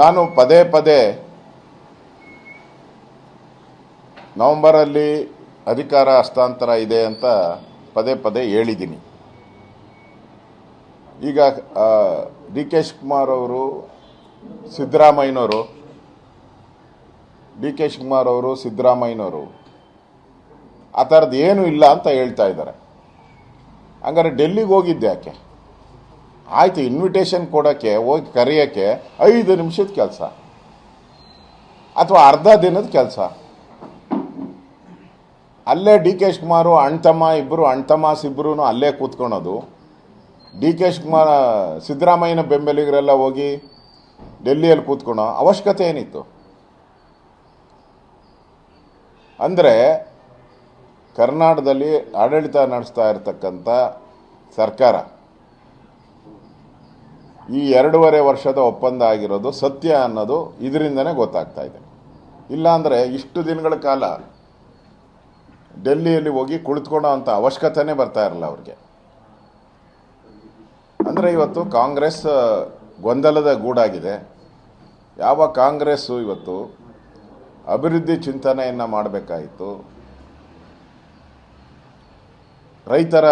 ನಾನು ಪದೇ ಪದೇ ನವೆಂಬರಲ್ಲಿ ಅಧಿಕಾರ ಹಸ್ತಾಂತರ ಇದೆ ಅಂತ ಪದೇ ಪದೇ ಹೇಳಿದ್ದೀನಿ. ಈಗ ಡಿ ಕೆ ಶಿವಕುಮಾರ್ ಅವರು, ಸಿದ್ದರಾಮಯ್ಯನವರು, ಡಿ ಕೆ ಶಿವಕುಮಾರ್ ಅವರು, ಸಿದ್ದರಾಮಯ್ಯನವರು, ಆ ಥರದ್ದು ಏನೂ ಇಲ್ಲ ಅಂತ ಹೇಳ್ತಾ ಇದ್ದಾರೆ. ಹಂಗಾರೆ ಡೆಲ್ಲಿಗೆ ಹೋಗಿದ್ದೆ ಯಾಕೆ ಆಯಿತು ಇನ್ವಿಟೇಷನ್ ಕೊಡೋಕ್ಕೆ, ಹೋಗಿ ಕರೆಯೋಕ್ಕೆ ಐದು ನಿಮಿಷದ ಕೆಲಸ. ಅಥವಾ ಅರ್ಧ ದಿನದ ಕೆಲಸ. ಅಲ್ಲೇ ಡಿ ಕೆ ಶಿವಕುಮಾರು ಅಣ್ತಮ್ಮ ಇಬ್ಬರು ಅಣ್ತಮಾಸ್ ಇಬ್ಬರೂ ಅಲ್ಲೇ ಕೂತ್ಕೊಳೋದು. ಡಿ ಕೆ ಶಿವಕುಮಾರ್, ಸಿದ್ದರಾಮಯ್ಯನ ಬೆಂಬಲಿಗರೆಲ್ಲ ಹೋಗಿ ಡೆಲ್ಲಿಯಲ್ಲಿ ಕೂತ್ಕೊಳೋ ಅವಶ್ಯಕತೆ ಏನಿತ್ತು? ಅಂದರೆ ಕರ್ನಾಟಕದಲ್ಲಿ ಆಡಳಿತ ನಡೆಸ್ತಾ ಇರತಕ್ಕಂಥ ಸರ್ಕಾರ. ಈ ಎರಡೂವರೆ ವರ್ಷದ ಒಪ್ಪಂದ ಆಗಿರೋದು ಸತ್ಯ ಅನ್ನೋದು ಇದರಿಂದನೇ ಗೊತ್ತಾಗ್ತಾ ಇದೆ. ಇಲ್ಲಾಂದರೆ ಇಷ್ಟು ದಿನಗಳ ಕಾಲ ಡೆಲ್ಲಿಯಲ್ಲಿ ಹೋಗಿ ಕುಳಿತುಕೊಳ್ಳೋ ಅಂಥ ಅವಶ್ಯಕತೆನೇ ಬರ್ತಾ ಇರಲ್ಲ ಅವ್ರಿಗೆ. ಅಂದರೆ ಇವತ್ತು ಕಾಂಗ್ರೆಸ್ ಗೊಂದಲದ ಗೂಡಾಗಿದೆ. ಯಾವ ಕಾಂಗ್ರೆಸ್ಸು ಇವತ್ತು ಅಭಿವೃದ್ಧಿ ಚಿಂತನೆಯನ್ನು ಮಾಡಬೇಕಾಯಿತು ರೈತರ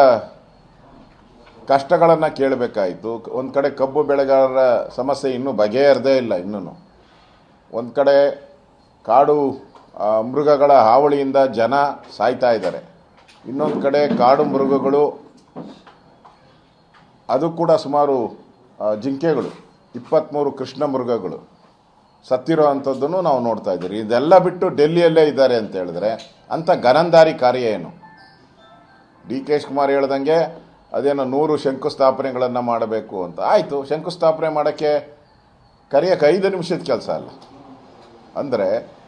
ಕಷ್ಟಗಳನ್ನು ಕೇಳಬೇಕಾಯಿತು. ಒಂದು ಕಡೆ ಕಬ್ಬು ಬೆಳೆಗಾರರ ಸಮಸ್ಯೆ ಇನ್ನೂ ಬಗೆಹರದೇ ಇಲ್ಲ ಇನ್ನೂ ಒಂದು ಕಡೆ ಕಾಡು ಮೃಗಗಳ ಹಾವಳಿಯಿಂದ ಜನ ಸಾಯ್ತಾ ಇದ್ದಾರೆ. ಇನ್ನೊಂದು ಕಡೆ ಕಾಡು ಮೃಗಗಳು, ಅದು ಕೂಡ ಸುಮಾರು ಜಿಂಕೆಗಳು ಇಪ್ಪತ್ತ್ಮೂರು ಕೃಷ್ಣ ಮೃಗಗಳು. ಸತ್ತಿರೋ ಅಂಥದ್ದನ್ನು ನಾವು ನೋಡ್ತಾ ಇದ್ದೀರಿ. ಇದೆಲ್ಲ ಬಿಟ್ಟು ಡೆಲ್ಲಿಯಲ್ಲೇ ಇದ್ದಾರೆ ಅಂತ ಹೇಳಿದ್ರೆ ಅಂಥ ಗನಂದಾರಿ ಕಾರ್ಯ ಏನು? ಡಿ ಕೆ ಶಿವಕುಮಾರ್ ಹೇಳ್ದಂಗೆ ಅದೇನೋ ನೂರು ಶಂಕುಸ್ಥಾಪನೆಗಳನ್ನು ಮಾಡಬೇಕು ಅಂತ. ಆಯಿತು ಶಂಕುಸ್ಥಾಪನೆ ಮಾಡೋಕ್ಕೆ ಕರೆಯೋಕ್ಕೆ ಐದು ನಿಮಿಷದ ಕೆಲಸ ಅಲ್ಲ. ಅಂದರೆ